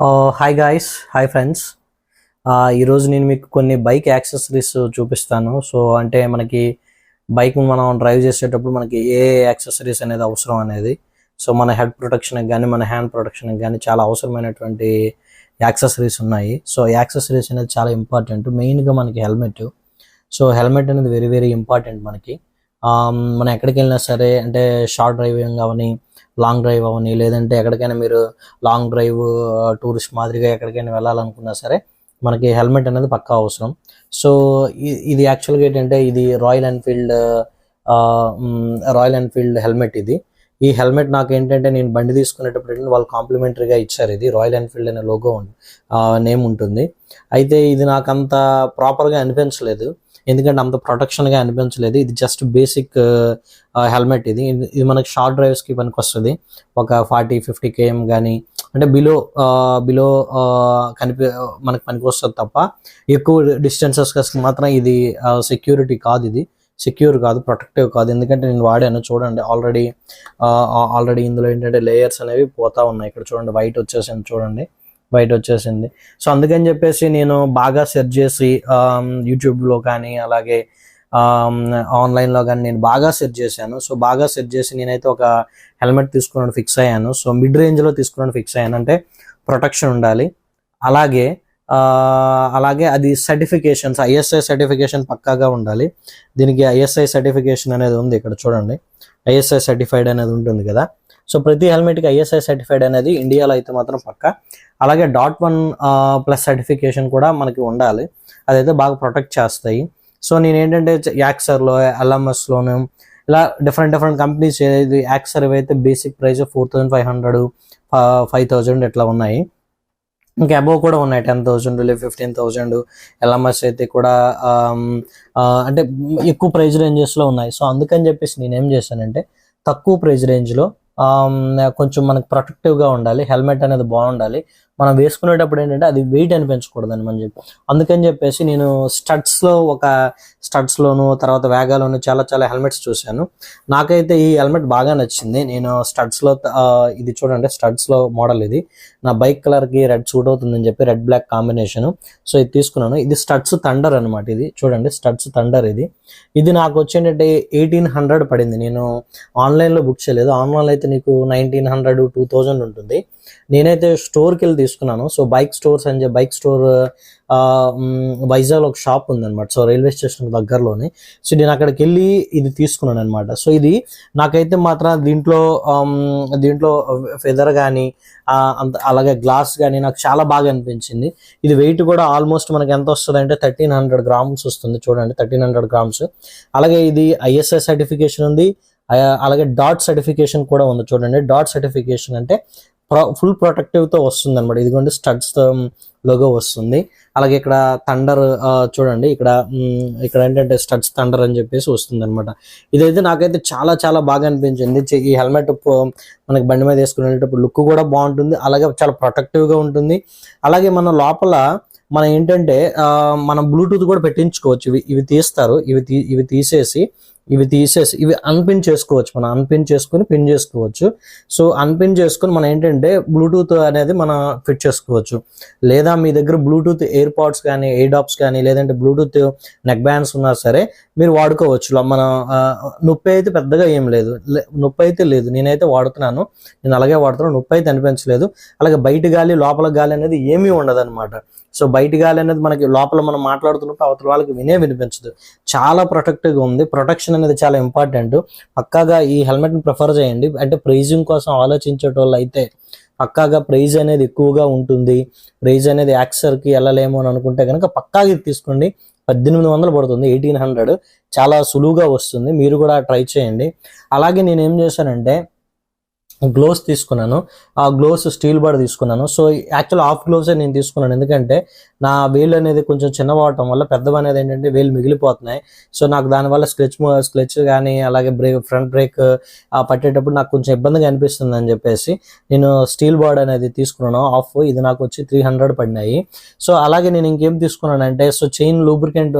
Hi guys hi friends ఈరోజు నేను మీకు కొన్ని బైక్ యాక్సెసరీస్ చూపిస్తాను. సో అంటే మనకి బైక్ మనం డ్రైవ్ చేసేటప్పుడు మనకి ఏ యాక్సెసరీస్ అనేది అవసరం అనేది. సో మన హెడ్ ప్రొటెక్షన్కి కానీ మన హ్యాండ్ ప్రొటెక్షన్కి కానీ చాలా అవసరమైనటువంటి యాక్సెసరీస్ ఉన్నాయి. సో యాక్సెసరీస్ అనేది చాలా ఇంపార్టెంట్ మెయిన్గా మనకి హెల్మెట్ సో హెల్మెట్ అనేది వెరీ వెరీ ఇంపార్టెంట్ మనకి. Um, మనం ఎక్కడికి వెళ్ళినా సరే అంటే షార్ట్ డ్రైవింగ్ అవన్నీ లాంగ్ డ్రైవ్ అవని లేదంటే ఎక్కడికైనా మీరు లాంగ్ డ్రైవ్ టూరిస్ట్ మాదిరిగా ఎక్కడికైనా వెళ్ళాలనుకున్నా సరే మనకి హెల్మెట్ అనేది పక్కా అవసరం. సో ఇది యాక్చువల్గా ఏంటంటే ఇది Royal Enfield Royal Enfield helmet ఇది. ఈ హెల్మెట్ నాకు ఏంటంటే నేను బండి తీసుకునేటప్పుడు వాళ్ళు కాంప్లిమెంటరీగా ఇచ్చారు. ఇది రాయల్ ఎన్ఫీల్డ్ అనే లోగో నేమ్ ఉంటుంది. అయితే ఇది నాకు అంత ప్రాపర్గా అనిపించలేదు. ఎందుకంటే అంత ప్రొటెక్షన్గా అనిపించలేదు. ఇది జస్ట్ బేసిక్ హెల్మెట్ ఇది. ఇది- మనకి షార్ట్ డ్రైవ్స్కి పనికి వస్తుంది ఒక ఫార్టీ ఫిఫ్టీ కేఎం కానీ అంటే బిలో బిలో కనిపి మనకి పనికి వస్తుంది తప్ప ఎక్కువ డిస్టెన్సెస్ మాత్రం ఇది సెక్యూరిటీ కాదు ఇది. సెక్యూర్ కాదు ప్రొటెక్టివ్ కాదు. ఎందుకంటే నేను వాడాను చూడండి ఆల్రెడీ ఆల్రెడీ ఇందులో ఏంటంటే లేయర్స్ అనేవి పోతా ఉన్నాయి. ఇక్కడ చూడండి వైట్ వచ్చేసింది చూడండి. బయట వచ్చేసింది సో అందుకని చెప్పేసి నేను బాగా సెర్చ్ చేసి యూట్యూబ్లో కానీ అలాగే ఆన్లైన్లో కానీ నేను బాగా సెర్చ్ చేశాను. సో బాగా సెర్చ్ చేసి నేనైతే ఒక హెల్మెట్ తీసుకున్నాను ఫిక్స్ అయ్యాను. సో మిడ్ రేంజ్లో తీసుకున్నాను ఫిక్స్ అయ్యాను. అంటే ప్రొటెక్షన్ ఉండాలి. అలాగే అలాగే అది సర్టిఫికేషన్స్ ఐఎస్ఐ సర్టిఫికేషన్ పక్కాగా ఉండాలి. దీనికి ఐఎస్ఐ సర్టిఫికేషన్ అనేది ఉంది ఇక్కడ చూడండి. ఐఎస్ఐ సర్టిఫైడ్ అనేది ఉంటుంది కదా. సో ప్రతి హెల్మెట్కి ఐఎస్ఐ సర్టిఫైడ్ అనేది ఇండియాలో అయితే మాత్రం పక్కా. అలాగే డాట్ వన్ ప్లస్ సర్టిఫికేషన్ కూడా మనకి ఉండాలి. అదైతే బాగా ప్రొటెక్ట్ చేస్తాయి. సో నేను ఏంటంటే యాక్సర్లో ఎల్ఎంఎస్లోను ఇలా డిఫరెంట్ డిఫరెంట్ కంపెనీస్ ఏది యాక్సర్ అయితే basic price four thousand five hundred five thousand ఇట్లా ఉన్నాయి. ఇంకా అబోవ్ కూడా ఉన్నాయి. టెన్ థౌజండ్ లేదు ఫిఫ్టీన్ థౌజండ్ ఎల్ఎంఎస్ అయితే కూడా అంటే ఎక్కువ ప్రైజ్ రేంజెస్లో ఉన్నాయి. సో అందుకని చెప్పేసి నేను ఏం చేశానంటే తక్కువ ప్రైజ్ రేంజ్లో కొంచెం మనకు ప్రొటెక్టివ్గా ఉండాలి. హెల్మెట్ అనేది బాగుండాలి. మనం వేసుకునేటప్పుడు ఏంటంటే అది వెయిట్ అనిపించకూడదని మనం చెప్పి. అందుకని చెప్పేసి నేను స్టడ్స్లో ఒక స్టడ్స్లోను తర్వాత వేగాలోను చాలా చాలా హెల్మెట్స్ చూశాను. నాకైతే ఈ హెల్మెట్ బాగా నచ్చింది. నేను స్టడ్స్లో ఇది చూడండి స్టడ్స్లో మోడల్ ఇది. నా బైక్ కలర్కి రెడ్ సూట్ అవుతుందని చెప్పి రెడ్ బ్లాక్ కాంబినేషన్ సో ఇది తీసుకున్నాను. ఇది స్టడ్స్ థండర్ అనమాట ఇది. చూడండి స్టడ్స్ థండర్ ఇది. ఇది నాకు వచ్చేటంటే ఎయిటీన్ హండ్రెడ్ పడింది. నేను ఆన్లైన్లో బుక్ చేయలేదు. ఆన్లైన్లో అయితే నీకు నైన్టీన్ హండ్రెడ్ టూ థౌజండ్ ఉంటుంది. నేనైతే స్టోర్కి వెళ్ళి తీసుకున్నాను. సో బైక్ స్టోర్స్ అని చెప్పి బైక్ స్టోర్ వైజాగ్ ఒక షాప్ ఉందన్నమాట. సో రైల్వే స్టేషన్ దగ్గరలోనే. సో నేను అక్కడికి వెళ్ళి ఇది తీసుకున్నాను అనమాట సో ఇది నాకైతే మాత్రం దీంట్లో దీంట్లో ఫెదర్ కానీ అంత అలాగే గ్లాస్ కానీ నాకు చాలా బాగా అనిపించింది. ఇది వెయిట్ కూడా ఆల్మోస్ట్ మనకి ఎంత వస్తుంది అంటే థర్టీన్ హండ్రెడ్ గ్రామ్స్ వస్తుంది చూడండి థర్టీన్ హండ్రెడ్ గ్రామ్స్. అలాగే ఇది ఐఎస్ఐ సర్టిఫికేషన్ ఉంది. అలాగే డాట్ సర్టిఫికేషన్ కూడా ఉంది చూడండి. డాట్ సర్టిఫికేషన్ అంటే ఫుల్ ప్రొటెక్టివ్తో వస్తుంది అనమాట ఇదిగోండి స్టడ్స్ లోగో వస్తుంది. అలాగే ఇక్కడ థండర్ చూడండి ఇక్కడ ఇక్కడ ఏంటంటే స్టడ్స్ థండర్ అని చెప్పేసి వస్తుంది అనమాట ఇదైతే నాకైతే చాలా చాలా బాగా అనిపించింది. ఈ హెల్మెట్ మనకి బండి మీద వేసుకునేటప్పుడు లుక్ కూడా బాగుంటుంది. అలాగే చాలా ప్రొటెక్టివ్గా ఉంటుంది. అలాగే మన లోపల మనం ఏంటంటే మనం బ్లూటూత్ కూడా పెట్టించుకోవచ్చు. ఇవి ఇవి తీస్తారు. ఇవి తీ ఇవి తీసేసి ఇవి తీసేసి ఇవి అన్పిన్ చేసుకోవచ్చు మనం. అన్పిన్ చేసుకుని పిన్ చేసుకోవచ్చు. సో అన్పిన్ చేసుకుని మనం ఏంటంటే బ్లూటూత్ అనేది మనం ఫిట్ చేసుకోవచ్చు. లేదా మీ దగ్గర బ్లూటూత్ ఎయిర్ పాడ్స్ కానీ ఎయిర్డాప్స్ కానీ లేదంటే బ్లూటూత్ నెక్ బ్యాండ్స్ ఉన్నా సరే మీరు వాడుకోవచ్చు. మన నొప్పి అయితే పెద్దగా ఏం లేదు. లే- నొప్పి అయితే లేదు. నేనైతే వాడుతున్నాను. నేను అలాగే వాడుతున్నాను నొప్పి అయితే అనిపించలేదు. అలాగే బయట గాలి లోపల గాలి అనేది ఏమీ ఉండదు అనమాట సో బయట గాలి అనేది మనకి లోపల మనం మాట్లాడుతున్నప్పుడు అవతల వాళ్ళకి వినే వినిపించదు. చాలా ప్రొటెక్టివ్గా ఉంది. ప్రొటెక్షన్ అనేది చాలా ఇంపార్టెంట్ పక్కాగా ఈ హెల్మెట్ని ప్రిఫర్ చేయండి. అంటే ప్రైజింగ్ కోసం ఆలోచించేటోళ్ళు అయితే పక్కాగా ప్రైజ్ అనేది ఎక్కువగా ఉంటుంది. ప్రైజ్ అనేది యాక్సర్కి వెళ్ళలేము అని అనుకుంటే కనుక పక్కాగా తీసుకోండి. పద్దెనిమిది వందలు పడుతుంది. ఎయిటీన్ హండ్రెడ్ చాలా సులువుగా వస్తుంది. మీరు కూడా ట్రై చేయండి. అలాగే నేను ఏం చేశానంటే గ్లోవ్స్ తీసుకున్నాను. ఆ గ్లోవ్స్ స్టీల్ బార్ తీసుకున్నాను. సో యాక్చువల్ హాఫ్ గ్లోవ్సే నేను తీసుకున్నాను. ఎందుకంటే నా వేలు అనేది కొంచెం చిన్నవటం వల్ల పెద్దవి అనేది ఏంటంటే వేలు మిగిలిపోతున్నాయి. సో నాకు దానివల్ల స్క్రెచ్ స్క్రెచ్ కానీ అలాగే బ్రేక్ ఫ్రంట్ బ్రేక్ పట్టేటప్పుడు నాకు కొంచెం ఇబ్బందిగా అనిపిస్తుంది అని చెప్పేసి నేను స్టీల్ బార్డ్ అనేది తీసుకున్నాను. ఆఫ్ ఇది నాకు వచ్చి త్రీ హండ్రెడ్ పడినాయి. సో అలాగే నేను ఇంకేం తీసుకున్నానంటే సో చైన్ లూబ్రికెంట్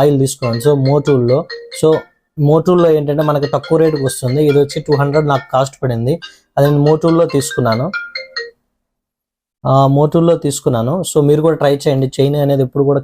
ఆయిల్ తీసుకున్నాను. సో మోటూల్లో సో మోటూల్లో ఏంటంటే మనకి తక్కువ రేటుకి వస్తుంది. ఇది వచ్చి టూ హండ్రెడ్ నాకు కాస్ట్ పడింది. అది నేను మోటూల్లో తీసుకున్నాను. మోటూల్లో తీసుకున్నాను. సో మీరు కూడా ట్రై చేయండి. చైన్ అనేది ఎప్పుడు కూడా